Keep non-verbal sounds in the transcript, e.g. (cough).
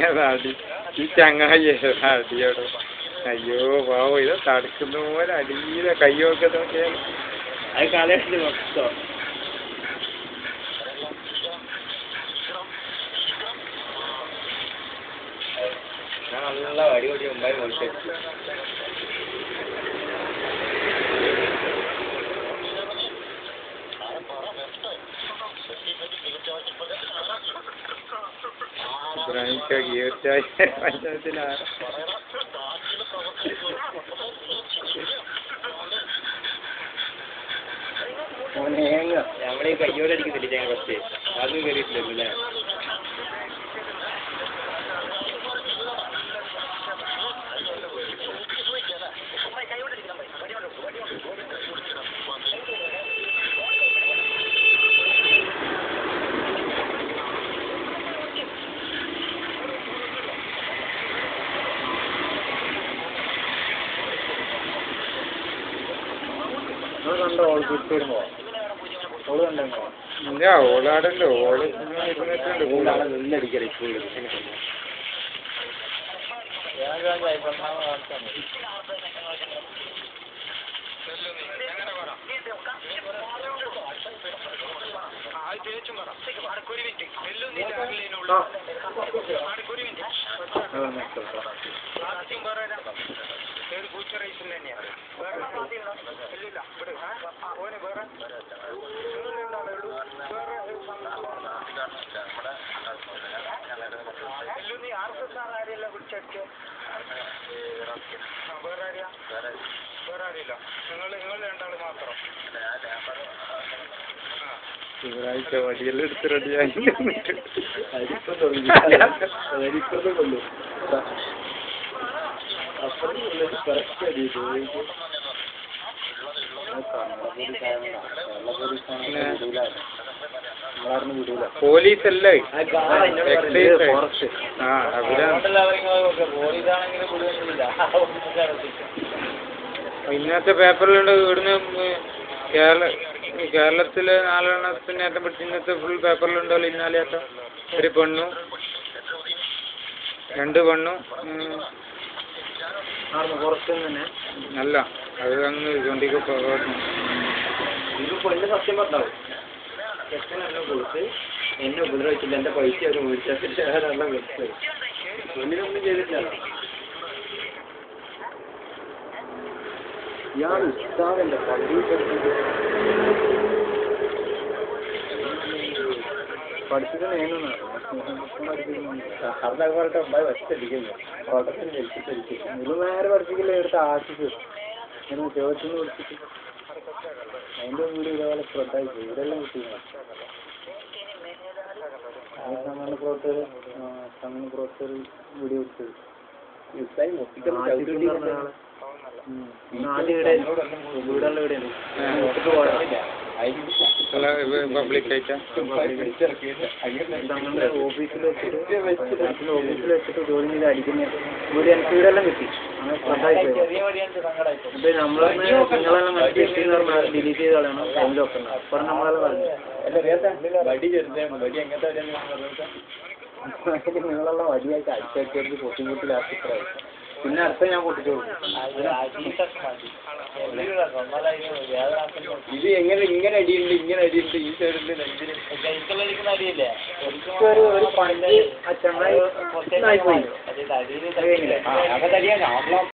ഇത് അടി ഈ ചങ്ങായി അയ്യോ പാവോ ഇത് തടുക്കുന്ന പോലെ അടിയിലെ കയ്യൊക്കെ നോക്കിയാൽ നല്ല വടി കൊടി മുമ്പായി വിളിച്ചു ഇബ്രാഹിംക്ക ഗീർച്ചായ പഞ്ചായത്തിലാര നമ്മളീ കയ്യോടെ അടിക്കുന്നില്ല ഞങ്ങൾ ഫസ്റ്റ്? അതും കയറിയിട്ടില്ലല്ലോ കണ്ടോ ഓൾ തിരിച്ചു വരുമ്പോ ഓൾ കണ്ടോ ഇല്ല ഓളാടല്ലോ. ഓൾ ഇരുന്നിട്ടുണ്ട് നെല്ലടിക്കല സ്കൂളിൽ തിങ്കളാഴ്ച വടിയെല്ലാം എടുത്ത് റെഡിയായി (laughs) പോലീസ് അല്ലേ? ആ ഇന്നത്തെ പേപ്പറിലുണ്ട് ഇവിടുന്ന് കേരള കേരളത്തിലെ നാലെണ്ണത്തിന് ഏറ്റം പിടിച്ച് ഇന്നത്തെ ഫുൾ പേപ്പറിലുണ്ടല്ലോ ഇന്നാലേറ്റം ഒരു പെണ്ണു രണ്ട് പെണ്ണും അല്ല അത് അങ്ങ് ചൂണ്ടിക്ക് പെണ്ണ് സത്യം പറഞ്ഞാവും എന്നെ കൊടുത്ത് എന്നെ ഉപദ്രവിച്ചില്ല എന്റെ പൈസ അവർ മേടിച്ചിട്ട് പെണ്ണിനൊന്നും ചെയ്തിട്ടില്ല. ഇയാൾ ഉസ്താദല്ലേ പള്ളിയിൽ പഠിച്ചത് ഓട്ടത്തിൽ ജനിച്ചിട്ടടിക്കും ഇത് നേരെ പഠിപ്പിക്കില്ല എടുത്ത് ആശിച്ചു ഇങ്ങനെ ഇതേപോലെ പ്രവർത്തകർ പ്രവർത്തകർ വീഡിയോ എടുത്തത് പബ്ലിക് ആയിട്ടാ തങ്ങളുടെ ഓഫീസിൽ വെച്ചിട്ട് നമ്മളൊന്ന് നിങ്ങളെല്ലാം വടിയായിട്ട് അടിച്ചടിച്ചടിച്ച് പൊട്ടി പിന്നെ അടുത്ത ഞാൻ പൊട്ടിച്ചു ഇത് എങ്ങനെ ഇങ്ങനെ അടിയുണ്ട് ഇങ്ങനെ അടിയുണ്ട് ഈ സൈഡിൽ അടിയില്ലേ? ഒരു ഒരു പണ്ട് പോയി. ഞാൻ